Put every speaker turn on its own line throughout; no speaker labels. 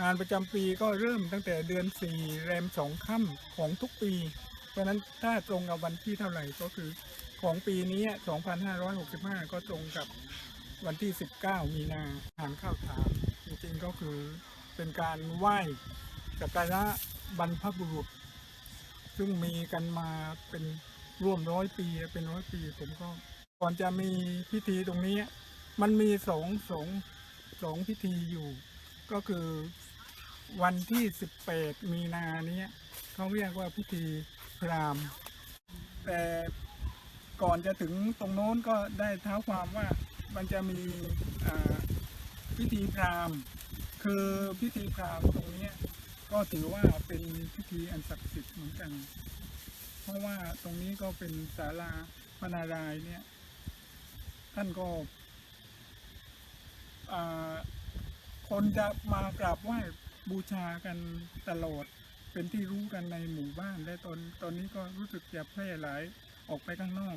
งานประจำปีก็เริ่มตั้งแต่เดือนสี่แรมสองค่ำของทุกปี เพราะนั้นถ้าตรงกับวันที่เท่าไหร่ก็คือของปีนี้ 2565 ก็ตรงกับวันที่ 19 มีนาทานข้าวถามจริงๆก็คือเป็นการไหว้สักการะบรรพบุรุษ ซึ่งมีกันมาเป็นร่วมร้อยปีเป็นร้อยปีผมก็ก่อนจะมีพิธีตรงนี้ มันมีสองสองสองพิธีอยู่ ก็คือวันที่ 18 มีนาเนี้ยเขาเรียกว่าพิธีพราหมณ์ แต่ก่อนจะถึงตรงโน้นก็ได้เท้าความว่ามันจะมีพิธีพราหมณ์ คือพิธีพราหมณ์ตรงนี้ก็ถือว่าเป็นพิธีอันศักดิ์สิทธิ์เหมือนกัน เพราะว่าตรงนี้ก็เป็นศาลาพนารายเนี่ย ท่านก็อ่า คนจะมากราบไหว้บูชากันตลอด เป็นที่รู้กันในหมู่บ้านและตอนตอนนี้ก็รู้สึกจะแพร่หลายออกไปข้างนอก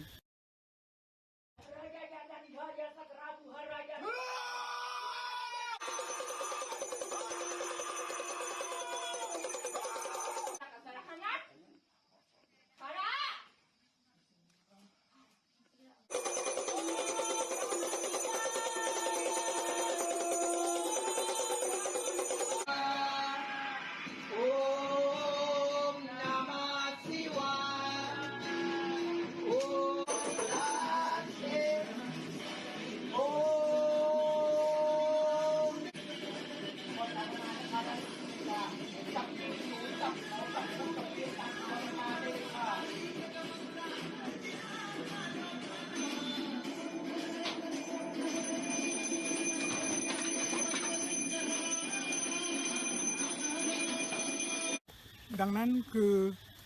ดังนั้นคือ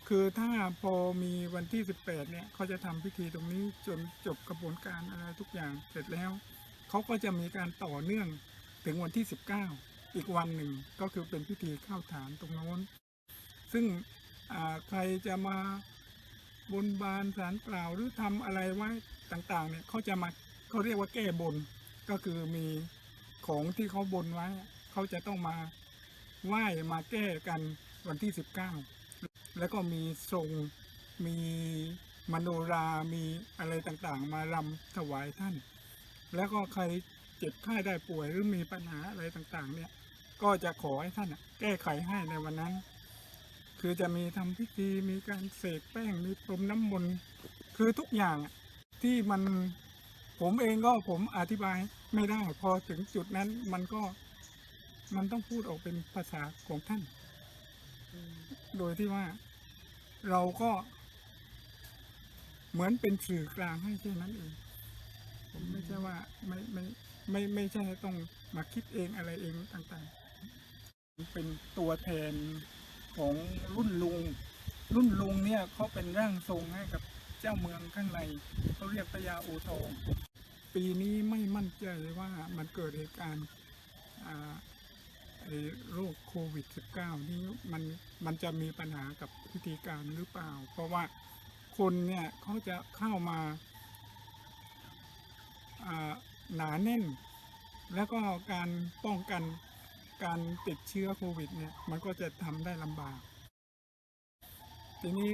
คือถ้าพอมีวันที่ 18 เนี่ยเขาจะทำพิธีตรงนี้จนจบกระบวนการอะไรทุกอย่างเสร็จแล้ว เขาก็จะมีการต่อเนื่องถึงวันที่ 19 อีกวันหนึ่งก็คือเป็นพิธีเข้าฐานตรงโน้น ซึ่งใครจะมาบนบานสารกล่าวหรือทำอะไรไว้ต่างๆ เนี่ยเขาจะมาเขาเรียกว่าแก้บน ก็คือมีของที่เขาบนไว้ เขาจะต้องมาไหว้มาแก้กัน วันที่ 19 แล้วก็มีทรงมีมโนรามีอะไรต่างๆ มารำถวายท่าน แล้วก็ใครเจ็บไข้ได้ป่วยหรือมีปัญหาอะไรต่างๆ เนี่ย ก็จะขอให้ท่านแก้ไขให้ในวันนั้น คือจะมีทำพิธีมีการเสกแป้งมีพรมน้ำมนต์คือทุกอย่างที่มันผมเองก็ผมอธิบายไม่ได้ พอถึงจุดนั้นมันก็มันต้องพูดออกเป็นภาษาของท่าน โดยที่ว่า เราก็เหมือนเป็นสื่อกลางให้แค่นั้นเองผมไม่ใช่ว่าไม่ไม่ไม่ไม่ใช่ต้องมาคิดเองอะไรเองต่างๆ เป็นตัวแทนของรุ่นลุง รุ่นลุงเนี่ยเขาเป็นร่างทรงให้กับเจ้าเมืองข้างในเขาเรียกพญาโอทองปีนี้ไม่มั่นใจว่ามันเกิดเหตุการณ์ โรคโควิด -19 นี้มันมันจะมีปัญหากับพิธีการหรือเปล่า เพราะว่าคนเนี่ยเขาจะเข้ามาอ่าหนาแน่น แล้วก็การป้องกันการติดเชื้อโควิดเนี่ยมันก็จะทำได้ลำบาก ทีนี้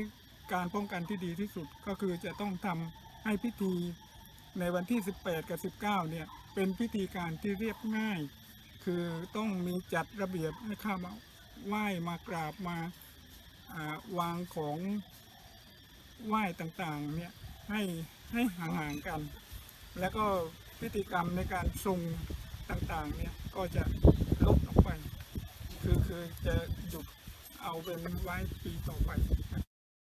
การป้องกันที่ดีที่สุดก็คือจะต้องทำให้พิธีในวันที่ 18 กับ 19 เนี่ยเป็นพิธีการที่เรียบง่าย คือต้องมีจัดระเบียบให้เข้ามาไหว้มากราบมาวางของไหว้ต่างๆเนี่ยให้ให้ห่างๆกัน แล้วก็พิธีกรรมในการทรงต่างๆเนี่ยก็จะลดออกไป คือคือจะหยุดเอาเป็นไว้ปีต่อไป